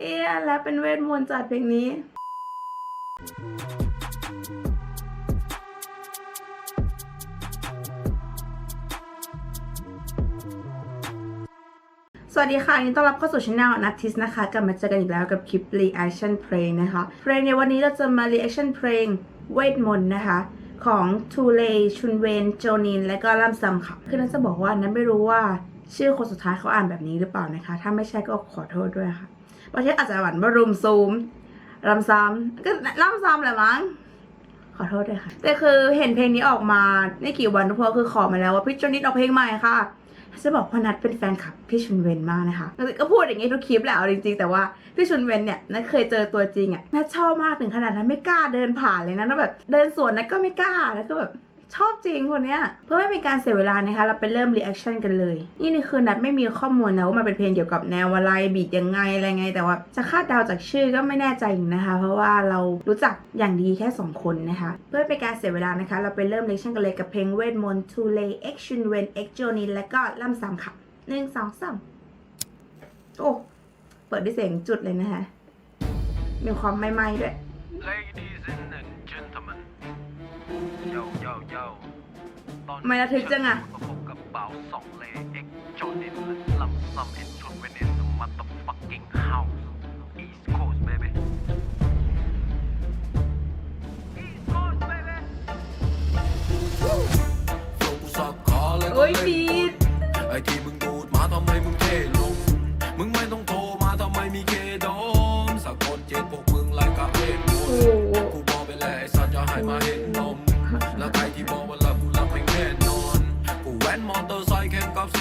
เอ๊ะแล้วเป็นเวทมนต์จัดเพลงนี้สวัสดีค่ะยินดีต้อนรับเข้าสู่ช่องนัททิสนะคะกลับมาเจอกันอีกแล้วกับคลิป reaction เพลงนะคะเพลงในวันนี้เราจะมา reaction เพลงเวทมนต์นะคะ ของทูเลชุนเวนโจนิน และก็ลัมซัมค่ะ คือนัทจะบอกว่านัทไม่รู้ว่าชื่อคนสุดท้ายเขาอ่านแบบนี้หรือเปล่านะคะ ถ้าไม่ใช่ก็ขอโทษด้วยค่ะ บางทีอาจจะหวานว่ารุมซูมลัมซัมก็ลัมซัมแหละมั้งขอโทษด้วยค่ะ แต่คือเห็นเพลงนี้ออกมาไม่กี่วันทุกคนคือขอมาแล้วว่าพี่โจนิดออกเพลงใหม่ค่ะจะบอกว่านัดเป็นแฟนคลับพี่ชุนเวนมากนะคะก็พูดอย่างนี้ทุกคลิปแหละเอาจริงๆแต่ว่าพี่ชุนเวนเนี่ยนัดเคยเจอตัวจริงอะนัดชอบมากถึงขนาดนั้นไม่กล้าเดินผ่านเลยนะแล้วแบบเดินสวนนัดก็ไม่กล้าแล้วก็แบบ ชอบจริงคนเนี้ยเพื่อไม่เป็นการเสียเวลานะคะเราไปเริ่มรีแอคชั่นกันเลย นี่นี่คือนัดไม่มีข้อมูลนะว่ามันเป็นเพลงเกี่ยวกับแนวอะไรบีทยังไงอะไรไง แต่ว่าจะคาดเดาจากชื่อก็ไม่แน่ใจนะคะ เพราะว่าเรารู้จักอย่างดีแค่สองคนนะคะ เพื่อเป็นการเสียเวลานะคะ เราไปเริ่มรีแอคชั่นกันเลยกับเพลงเวทมนต์ To Lay X Shun Wen X Jonin และก็ล่ำซำค่ะหนึ่งสองสามโอ้เปิดด้วยเสียงจุดเลยนะคะมีความไม่ไม้ด้วย Ladies and gentlemen Yo yo yo ตอนทำไมระทึกจังอะมาพบกับเบาสองเลเอ็กจอนินลำซัมเอ็นชนเวเนสมัตต์ fucking house East Coast baby East Coast baby ส่งสับขาแล้วก็โอ้ยเล่นบีดไอ้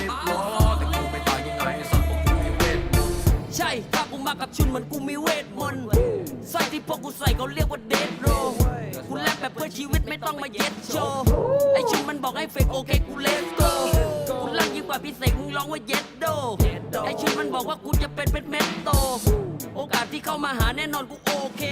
บสิบล้อแต่กูไม่ตายยังไงไอ้สัตว์พวกกูมีเวทมนต์ใช่ถ้ากูมากับชุนเหมือนกูมีเวทมนต์สร้อยที่พวกกูใส่เขาเรียกว่าเดดโรกูแลบแบบเพื่อชีวิตไม่ต้องมาเย็ดโชว์ไอชุนมันบอกให้เฟกโอเคกูเลสโกกูรักยิ่งกว่าพิเศษมึงร้องว่าเย็ดโดไอชุนมันบอกว่ากูจะเป็นเป็นเม็ดโต โอกาสที่เข้ามาหาแน่นอนกูโอเค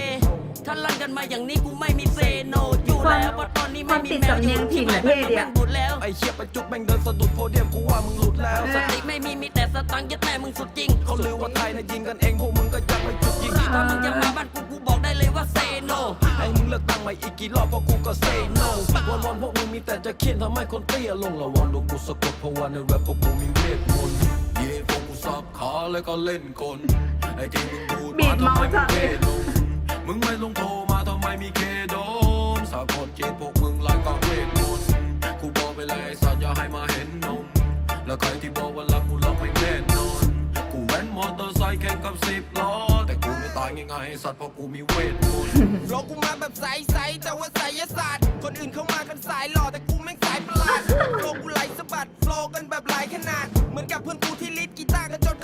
ถ้าลั่นกันมาอย่างนี้กูไม่มีเซโนอยู่แล้วเพราะตอนนี้ไม่มีแมวอยู่ที่ไหนมันแม่งบุดแล้วไอ้เชี่ยไปจุกแม่งเดินสะดุดโพเดียมกูว่ามึงหลุดแล้วสติไม่มีมีแต่สตังค์ยัดแม่มึงสุดจริงเขาลือว่าไทยนะยิงกันเองพวกมึงก็ยังไม่จุดยิงถ้ามึงจะมาบ้านกูกูบอกได้เลยว่าเซโนไอ้มึงเลือกตั้งใหม่อีกกี่รอบเพราะกูก็ say no วันวันๆพวกมึงมีแต่จะเคียนทำให้คนเตี้ยลงระวังโดนกูสะกดเพราะว่าในแรปพวกกูมีเวทมนต์เย่พวกกูสับขาแล้วก็เล่นกล ไอ้ที่มึงดูดบีมาดทำเมาไมจัมึดงเท่ลงมึงไม่ลงโทรมาทำไมมีเคโดนสากลเจนพวกมึงไล่ก็เวทมนต์กูบอกไปเลยไอ้สัตว์อย่าให้มาเห็นนม แล้วใครที่บอกว่ารักกูรักไม่แน่นอน กูแว้นมอเตอร์ไซค์แข่งกับสิบล้อแต่กูไม่ตายง่ายๆไอ้สัตว์เพราะกูมีเวทมนต์โลกกูมาแบบใสๆแต่ว่าไสยศาสตร์ คนอื่นเข้ามากันสายหล่อแต่กูแม่งสายประหลาดโลกกูไหลสะบัดโฟลว์กันแบบหลายขนาด เหมือนกับเพื่อนกูที่ลิดกีตาร์กันจน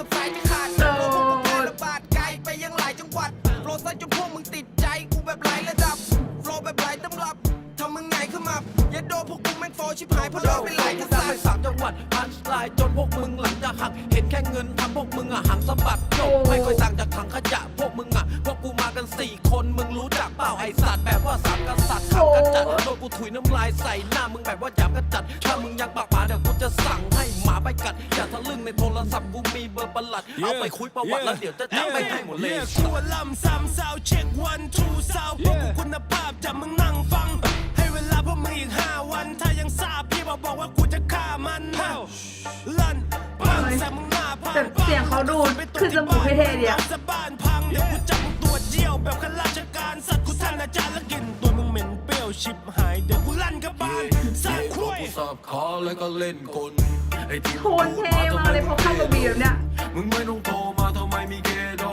นพวกมึงติดใจกูแบบหลายระดับโฟลว์แบบหลายตำรับทำมึงไงขึ้นมาอย่าโดนพวกกูแม่งโฟลว์ชิบหายเพราะโดนไปหลายกกูษัดังตไปริย์สามจังหวัดพันลายจนพวกมึงหลังจะหัก เห็นแค่เงินทำพวกมึงอะหังสะบัดโยกไม่ค่อยต่างจากถังขยะพวกมึงอะพวกกูมากันสี่คนมึงรู้จักเปล่าไอสัตว์แบบว่าสามกษัตริย์ขับกระจัดโดนกูถุยน้ำลายใส่หน้ามึงแบบว่าหยาบกระจัดถ้ามึงยังปากหมาเดี๋ยวกูจะสั่งให้หมาไปกัดอย่าทะลึ่งในโทรศัพท์กูมีเบอร์ประหลัดเอาไปคุยประวัติแล้วเดี๋ยวจะจำไม่ให้หมดเลยรีกตัวลำซ้ำสาวเช็ควันทูสาวพวกกูคุณภาพจะมึงนั่งฟัง ให้เวลาพวกมึงอีกห้าวัน ถ้ายังทราบพี่บอกบอกว่ากูจะฆ่ามันลั่นปังแสมึงหน้าพังแต่เสียงเขาดูขึ้นจมูกเท่ๆดีอะ สะบ้านพังเดี๋ยวกูจับมึงตรวจเยี่ยวแบบข้าราชการสัตว์กูท่านอาจารย์แล้วกินตัวมึงเหม็นเปรี้ยวชิบหายเดี๋ยวกูลั่นกระบาลสาดพคุ้วกยกูสับขาแล้วก็เล่นกลไอ้ที่โทนเท่มากเลยพอเข้ากับบีดแบบเนี้ย มึงไม่ต้องโทรมาทำไมมีเคโด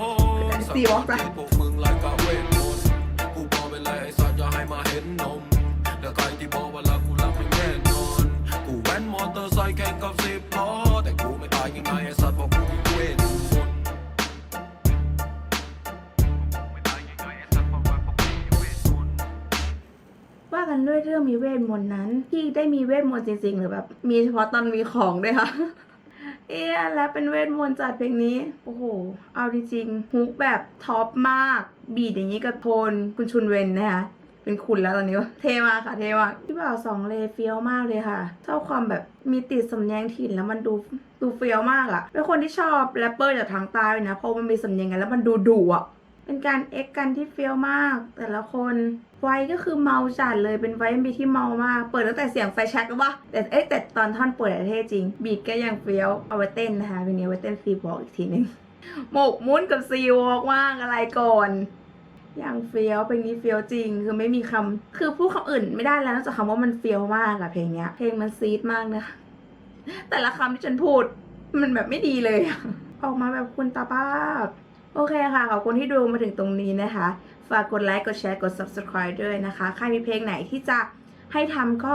นเป็นสีวอล์กปะพวกมึงไล่กับเวทมนต์กูบอกไปเลยไอ้สัตว์อย่าให้มาเห็นนมแล้วใครที่บอกว่ารักกูรักไม่แน่นอน กูแว้นมอเตอร์ไซค์แข่งกับสิบล้อแต่กูไม่ตายยังไงไอ้สัตว์เพราะกูมีเวทมนต์ไม่ตายง่ายๆไอ้สัตว์เพราะว่าพวกกูมีเวทมนต์ว่ากันด้วยเรื่องมีเวทมนต์นั้นพี่ได้มีเวทมนต์จริงๆ หรือแบบ มีเฉพาะตอนมีของด้วยค่ะ เอ๊ะแล้วเป็นเวทมนต์จัดเพลงนี้ โอ้โห เอาจริงๆฮุกแบบท็อปมาก บีดอย่างนี้กับโทนคุณชุนเวนนะคะเป็นคุณแล้วตอนนี้เทมากค่ะเทมากพี่บ่าวสองเลเฟี้ยวมากเลยค่ะชอบความแบบมีติดสำเนียงถิ่นแล้วมันดูดูเฟี้ยวมากอะเป็นคนที่ชอบแรปเปอร์จากทางใต้นะเพราะมันมีสำเนียงไงแล้วมันดูดุอะ เป็นการเอ็กกันที่เฟี้ยวมาก แต่ละคนไว้ก็คือเมาจัดเลยเป็นไว้มีที่เมามาก เปิดตั้งแต่เสียงไฟแช็กแล้ววะแต่เอ๊ะแต่ตอนท่อนเปิดอะเท่จริง บีทก็ยังเฟี้ยวเอาไว้เต้นนะคะเพลงนี้ไว้เต้นซีบอกอีกทีนึงหมกมุ่นกับซีวอกมากอะไรก่อนอย่างเฟี้ยวเพลงนี้เฟี้ยวจริง คือไม่มีคำคือพูดคำอื่นไม่ได้แล้วนอกจากคำว่ามันเฟี้ยวมากอะเพลงเนี้ย เพลงมันซีดมากนะแต่ละคำที่ฉันพูด มันแบบไม่ดีเลยออกมาแบบคุณตาภา โอเคค่ะ ขอบคุณที่ดูมาถึงตรงนี้นะคะ ฝากกดไลค์กดแชร์กด subscribe ด้วยนะคะ ใครมีเพลงไหนที่จะให้ทำก็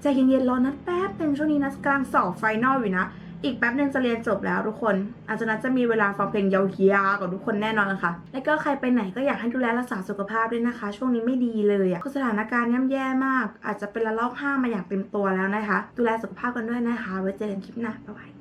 ใจเย็นๆรอนัดแป๊บหนึ่งช่วงนี้นัดกลังสอบไฟนอลอยู่นะ อีกแป๊บหนึ่งจะเรียนจบแล้วทุกคน อาจจะนัดจะมีเวลาฟังเพลงยาวๆกับทุกคนแน่นอนค่ะ แล้วก็ใครไปไหนก็อยากให้ดูแลรักษาสุขภาพด้วยนะคะ ช่วงนี้ไม่ดีเลยอะ่ะคือสถานการณ์ย่ำแย่มาก อาจจะเป็นระลอกห้ามาอย่างเต็มตัวแล้วนะคะ ดูแลสุขภาพกันด้วยนะคะ ไว้เจอกันคลิปหน้าบ๊ายบาย